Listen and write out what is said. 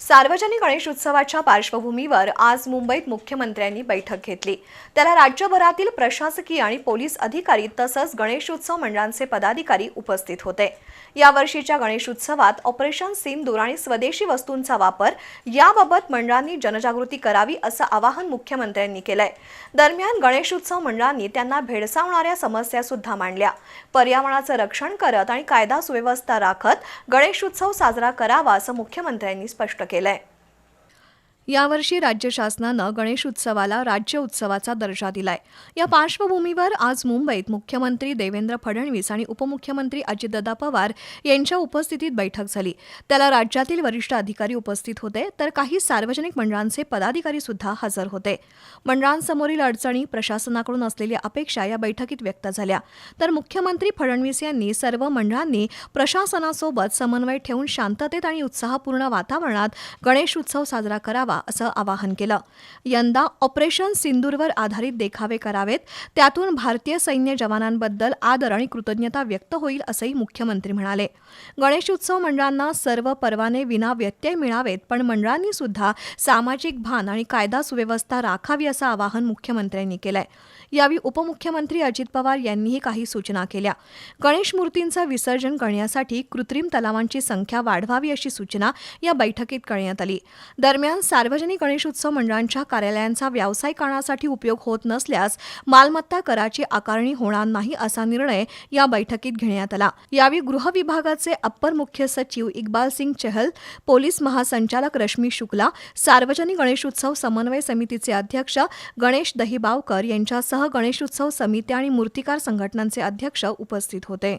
सार्वजनिक गणेश उत्सवाच्या पार्श्वभूमीवर आज मुंबईत मुख्यमंत्र्यांनी बैठक घेतली. त्याला राज्यभरातील प्रशासकीय आणि पोलीस अधिकारी तसंच गणेशोत्सव मंडळांचे पदाधिकारी उपस्थित होते. यावर्षीच्या गणेशोत्सवात ऑपरेशन सिंदूर आणि स्वदेशी वस्तूंचा वापर याबाबत मंडळांनी जनजागृती करावी असं आवाहन मुख्यमंत्र्यांनी केलंय. दरम्यान गणेशोत्सव मंडळांनी त्यांना भेडसावणाऱ्या समस्या सुद्धा मांडल्या. पर्यावरणाचं रक्षण करत आणि कायदा सुव्यवस्था राखत गणेशोत्सव साजरा करावा असं मुख्यमंत्र्यांनी स्पष्ट केलंय. यावर्षी राज्य शासनानं गणेश उत्सवाला राज्य उत्सवाचा दर्जा दिलाय. या पार्श्वभूमीवर आज मुंबईत मुख्यमंत्री देवेंद्र फडणवीस आणि उपमुख्यमंत्री अजितदादा पवार यांच्या उपस्थितीत बैठक झाली. त्याला राज्यातील वरिष्ठ अधिकारी उपस्थित होते तर काही सार्वजनिक मंडळांचे पदाधिकारी सुद्धा हजर होते. मंडळांसमोरील अडचणी प्रशासनाकडून असलेल्या अपेक्षा या बैठकीत व्यक्त झाल्या. तर मुख्यमंत्री फडणवीस यांनी सर्व मंडळांनी प्रशासनासोबत समन्वय ठेवून शांततेत आणि उत्साहपूर्ण वातावरणात गणेश उत्सव साजरा करावा असं आवाहन केलं. यंदा ऑपरेशन सिंदूरवर आधारित देखावे करावेत. त्यातून भारतीय सैन्य जवानांबद्दल आदर आणि कृतज्ञता व्यक्त होईल असंही मुख्यमंत्री म्हणाले. गणेशोत्सव मंडळांना सर्व परवाने विना व्यत्यय मिळावेत पण मंडळांनी सुद्धा सामाजिक भान आणि कायदा सुव्यवस्था राखावी असं आवाहन मुख्यमंत्र्यांनी केलंय. यावेळी उपमुख्यमंत्री अजित पवार यांनीही काही सूचना केल्या. गणेश मूर्तींचं विसर्जन करण्यासाठी कृत्रिम तलावांची संख्या वाढवावी अशी सूचना या बैठकीत करण्यात आली. दरम्यान सार्वजनिक गणेशोत्सव मंडळांच्या कार्यालयांचा व्यावसायिकरणासाठी उपयोग होत नसल्यास मालमत्ता कराची आकारणी होणार नाही असा निर्णय या बैठकीत घेण्यात आला. यावेळी गृह विभागाचे अप्पर मुख्य सचिव इक्बाल सिंग चहल पोलीस महासंचालक रश्मी शुक्ला सार्वजनिक गणेशोत्सव समन्वय समितीचे अध्यक्ष गणेश दहिबावकर यांच्यासह गणेशोत्सव समित्या आणि मूर्तिकार संघटनांचे अध्यक्ष उपस्थित होते.